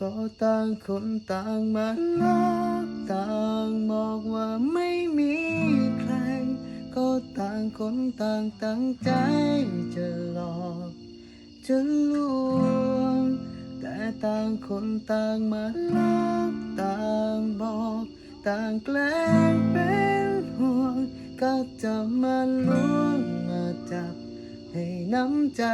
ก็ต่างคนต่างมาลักต่างบอกว่าไม่มีใคร ก็ต่างคนต่างตั้งใจจะหลอกจะลวงแต่ต่างคนต่างมาลักต่างบอก ต่างแกล้งเป็นห่วงก็จะมาลวงมาจับให้น้ำใจ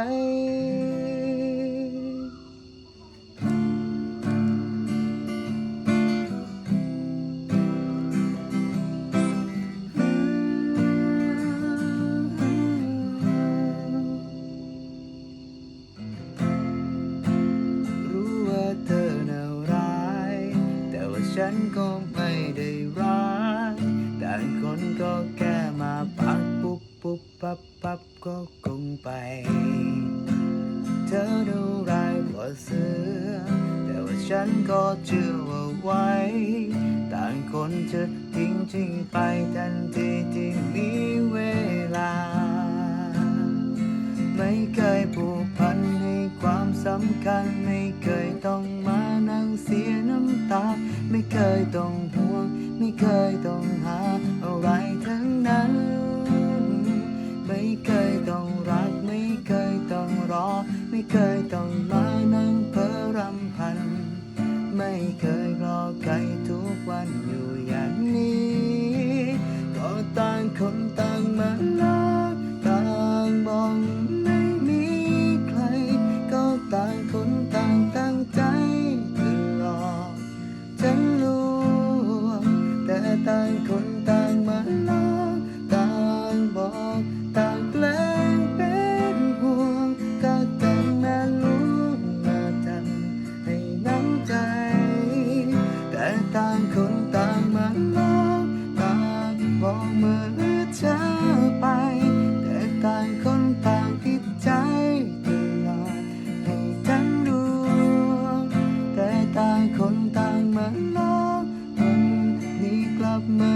ฉันก็ไม่ได้ร้ายต่คนก็แค่มาปักปุ๊บปุ๊บปับปับก็คงไป เธอดูร้ายกว่าเสือ แต่ว่าฉันก็เชื่อว่าไว้ ต่างคนจะทิ้งทิ้งไปทันทีที่มีเวลา ไม่เคยผูกพันให้ความสำคัญไม่าไม่เคยต้องห่วง ไม่เคยต้องหาอะไรทั้งนั้น ไม่เคยต้องรัก ไม่เคยต้องรอ ไม่เคยต้องมานั่งเพ้อรำพัน ไม่เคยรอใครทุกวันอยู่อย่างนี้ ก็ต่างคนต่าง up my